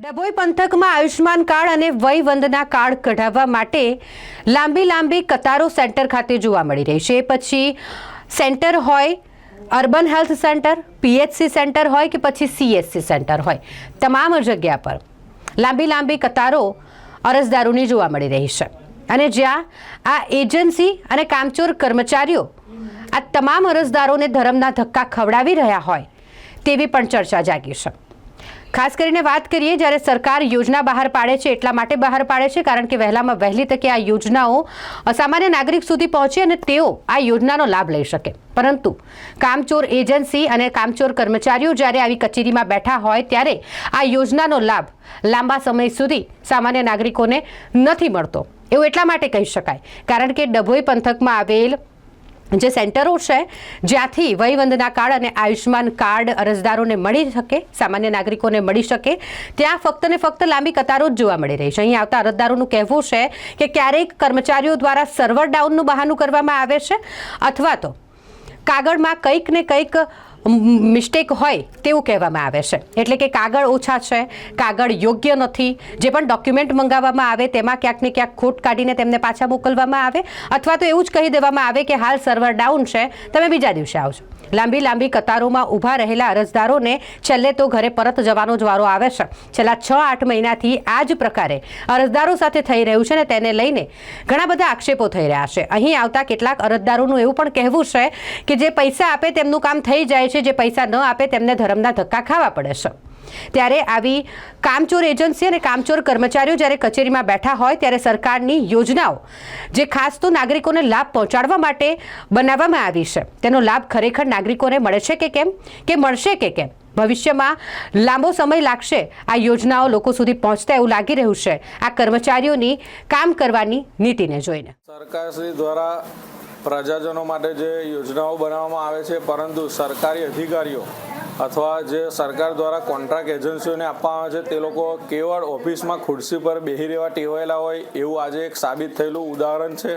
ડભોઈ પંથકમાં આયુષ્માન કાર્ડ અને વય વંદના કાર્ડ કઢાવવા માટે લાંબી લાંબી કતારો સેન્ટર ખાતે જોવા મળી રહી છે. પછી સેન્ટર હોય, urban health centre, PHC centre હોય કે પછી સીએચસી સેન્ટર હોય. તમામ જગ્યા પર લાંબી લાંબી કતારો અરજદારોની જોવા મળી રહી છે. અને જ્યાં આ એજન્સી અને કામચોર કર્મચારીઓ આ તમામ અરજદારોને ધરમના ધક્કા ખવડાવી રહ્યા હોય તેવી પણ ચર્ચા જાગી છે. ખાસ કરીને વાત કરીએ, જ્યારે સરકાર યોજના બહાર પાડે છે એટલા માટે બહાર પાડે છે, કારણ કે વહેલામાં વહેલી તકે આ યોજનાઓ સામાન્ય નાગરિક સુધી પહોંચે અને તેઓ આ યોજનાનો લાભ લઈ શકે. પરંતુ કામચોર એજન્સી અને કામચોર કર્મચારીઓ જ્યારે આવી કચેરીમાં બેઠા હોય, ત્યારે આ યોજનાનો લાભ લાંબા સમય સુધી સામાન્ય નાગરિકોને નથી મળતો. એવું એટલા માટે કહી શકાય, કારણ કે ડભોઈ પંથકમાં આવેલ જે સેન્ટરો છે, જ્યાંથી વયવંદના કાર્ડ અને આયુષ્માન કાર્ડ અરજદારોને મળી શકે, સામાન્ય નાગરિકોને મળી શકે, ત્યાં ફક્ત ને ફક્ત લાંબી કતારો જ જોવા મળી રહી છે. અહીં આવતા અરજદારોનું કહેવું છે કે ક્યારેક કર્મચારીઓ દ્વારા સર્વર ડાઉનનું બહાનું કરવામાં આવે છે, અથવા તો કાગળમાં કંઈક ને કંઈક મિસ્ટેક હોય તેવું કહેવામાં આવે છે. એટલે કે કાગળ ઓછા છે, કાગળ યોગ્ય નથી, જે પણ ડોક્યુમેન્ટ મંગાવવામાં આવે તેમાં ક્યાંક ને ક્યાંક ખોટ કાઢીને તેમને પાછા મોકલવામાં આવે, અથવા તો એવું જ કહી દેવામાં આવે કે હાલ સર્વર ડાઉન છે, તમે બીજા દિવસે આવજો. લાંબી લાંબી કતારોમાં ઊભા રહેલા અરજદારોને છેલ્લે તો ઘરે પરત જવાનો જ વારો આવે છે. છેલ્લા છ આઠ મહિનાથી આ જ પ્રકારે અરજદારો સાથે થઈ રહ્યું છે ને તેને લઈને ઘણા બધા આક્ષેપો થઈ રહ્યા છે. અહીં આવતા કેટલાક અરજદારોનું એવું પણ કહેવું છે કે જે પૈસા આપે તેમનું કામ થઈ જાય છે, જે પૈસા ન આપે તેમને ધરમના ધક્કા ખાવા પડે છે. ત્યારે આવી કામચોર એજન્સી અને કામચોર કર્મચારીઓ જ્યારે કચેરીમાં બેઠા હોય ત્યારે સરકારની યોજનાઓ જે ખાસ તો નાગરિકોને લાભ પહોંચાડવા માટે બનાવવામાં આવી છે. તેનો લાભ ખરેખર નાગરિકોને મળે છે કે કેમ? કે મળશે કે કેમ? ભવિષ્યમાં લાંબો સમય લાગશે આ યોજનાઓ લોકો સુધી પહોંચતા એવું લાગી રહ્યું છે. આ કર્મચારીઓની કામ કરવાની નીતિને જોઈને. સરકારશ્રી દ્વારા પ્રજાજનો માટે જે યોજનાઓ બનાવવામાં આવે છે, પરંતુ સરકારી અધિકારીઓ અથવા જે સરકાર દ્વારા કોન્ટ્રાક્ટ એજન્સીઓને આપવામાં આવે છે, તે લોકો કેવળ ઓફિસમાં ખુરશી પર બેસી રહેવા ટેવાયેલા હોય એવું આજે એક સાબિત થયેલું ઉદાહરણ છે.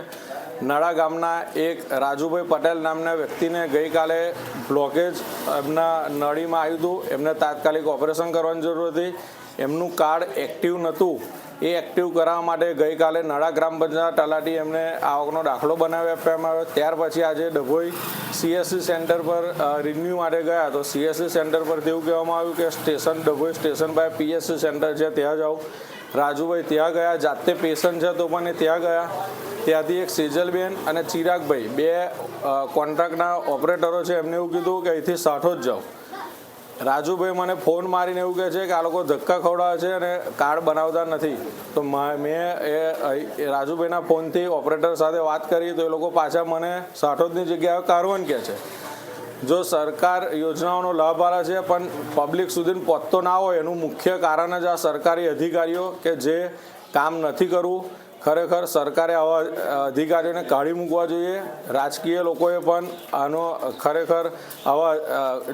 નાડા ગામના એક રાજુભાઈ પટેલ નામના વ્યક્તિને ગઈકાલે બ્લોકેજ એમના નળીમાં આવ્યું હતું. એમને તાત્કાલિક ઓપરેશન કરવાની જરૂર હતી. એમનું કાર્ડ એક્ટિવ નહોતું. એ એક્ટિવ કરાવવા માટે ગઈકાલે નડા ગ્રામ પંચાયત તલાટી એમને આવકનો દાખલો બનાવી આપવામાં આવ્યો. ત્યાર પછી આજે ડભોઈ સીએસસી સેન્ટર પર રિન્યુ માટે ગયા તો સીએસસી સેન્ટર પરથી એવું કહેવામાં આવ્યું કે સ્ટેશન, ડભોઈ સ્ટેશન પાસે પીએસસી સેન્ટર છે, ત્યાં જાઓ. રાજુભાઈ ત્યાં ગયા, જાતે પેશન્ટ છે તો પણ ત્યાં ગયા. ત્યાંથી એક સેજલબેન અને ચિરાગભાઈ, બે કોન્ટ્રાક્ટના ઓપરેટરો છે, એમને એવું કીધું કે અહીંથી સાઠો જ જાઓ. રાજુભાઈ મને ફોન મારીને એવું કહે છે કે આ લોકો ધક્કા ખવડાવે છે અને કાર્ડ બનાવતા નથી. તો મેં એ રાજુભાઈના ફોનથી ઓપરેટર સાથે વાત કરી તો એ લોકો પાછા મને સાઠોદની જગ્યાએ કારવન કહે છે. જો સરકાર યોજનાઓનો લાભ આલે છે પણ પબ્લિક સુધી પહોંચતો ના હોય, એનું મુખ્ય કારણ જ આ સરકારી અધિકારીઓ કે જે કામ નથી કરવું. ખરેખર સરકારે આવા અધિકારીઓને કાઢી મૂકવા જોઈએ. રાજકીય લોકોએ પણ આનો ખરેખર આવા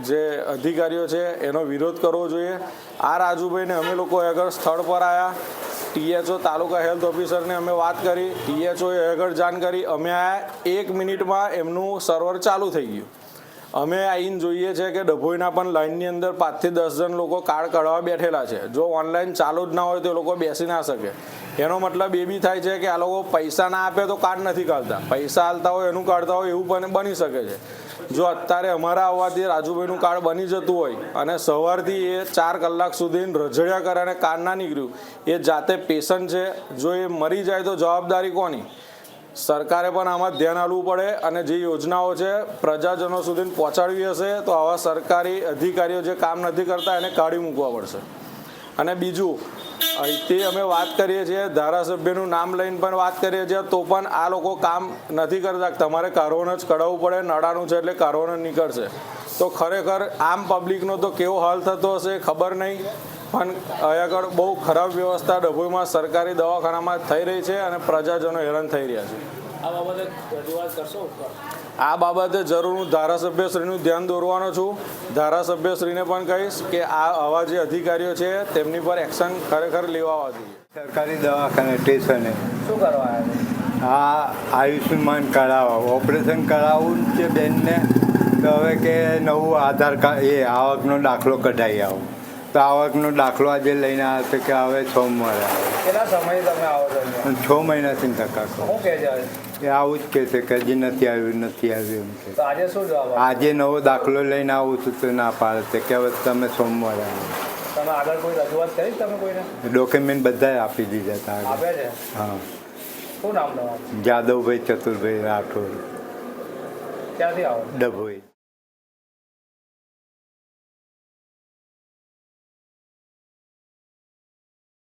જે અધિકારીઓ છે એનો વિરોધ કરવો જોઈએ. આ રાજુભાઈને અમે લોકો આગળ સ્થળ પર આવ્યા ટીએચઓ તાલુકા હેલ્થ ઓફિસરને અમે વાત કરી. ટીએચઓએ આગળ જાણ કરી. અમે આયા. એક મિનિટમાં એમનું સર્વર ચાલુ થઈ ગયું. અમે આવીને જોઈએ છે કે ડભોઈના પણ લાઇનની અંદર પાંચથી દસ જણ લોકો કાર્ડ કાઢવા બેઠેલા છે. જો ઓનલાઈન ચાલુ જ ના હોય તો એ લોકો બેસી ના શકે. એનો મતલબ એ બી થાય છે કે આ લોકો પૈસા ના આપે તો કાર્ડ નથી કાઢતા. પૈસા હાલતા હોય, એનું કાઢતા હોય એવું પણ બની શકે છે. જો અત્યારે અમારા આવવાથી રાજુભાઈનું કાર્ડ બની જતું હોય અને સવારથી એ ચાર કલાક સુધી રજડ્યા કરે અને કાર્ડ ના નીકળ્યું, એ જાતે પેશન્ટ છે. જો એ મરી જાય તો જવાબદારી કોની? સરકારે પણ આમાં ધ્યાન આપવું પડે અને જે યોજનાઓ છે પ્રજાજનો સુધી પહોંચાડવી હશે, તો આવા સરકારી અધિકારીઓ જે કામ નથી કરતા એને કાઢી મૂકવા પડશે. અને બીજું અહીંથી અમે વાત કરીએ છીએ, ધારાસભ્યનું નામ લઈને પણ વાત કરીએ છીએ, તો પણ આ લોકો કામ નથી કરતા. તમારે કારોન જ કઢાવવું પડે નડાનું છે એટલે કારોન નીકળશે. તો ખરેખર આમ પબ્લિકનો તો કેવો હાલ થતો હશે ખબર નહીં. પણ અહીંયા આગળ બહુ ખરાબ વ્યવસ્થા ડભોઈમાં સરકારી દવાખાનામાં થઈ રહી છે અને પ્રજાજનો હેરાન થઈ રહ્યા છે. આ બાબતે રજૂઆત કરશો ઉપર? આ બાબતે જરૂર હું ધારાસભ્યશ્રીનું ધ્યાન દોરવાનો છું. ધારાસભ્યશ્રીને પણ કહીશ કે આ આવા જે અધિકારીઓ છે તેમની પર એક્શન ખરેખર લેવા જોઈએ. સરકારી દવાખાને સ્ટેશને. શું કરવા આ આયુષ્યમાન કરાવવા ઓપરેશન કરાવવું છે બેનને. તો હવે કે નવું આધાર કાર્ડ એ આવકનો દાખલો કઢાવી આવો. તો આવકનો દાખલો આજે લઈને આવ્યો હતો કે હવે છ કેટલા સમય તમે આવો છો છ મહિનાથી ધક્કા છે એ આવું જ કહે છે કે હજી નથી આવ્યું નથી આવ્યું એમ કે આજે શું જવાબ આજે નવો દાખલો લઈને આવું છું તો ના પાડે છે કે હવે તમે સોમવારે આવો. તમે આગળ કોઈ રજૂઆત કરી તમે કોઈને? ડોક્યુમેન્ટ બધા આપી દીધા હતા આપ્યા છે? હા. શું નામ તમારું? જાદવભાઈ ચતુરભાઈ રાઠોડ. ક્યાંથી આવો? ડભોઈ.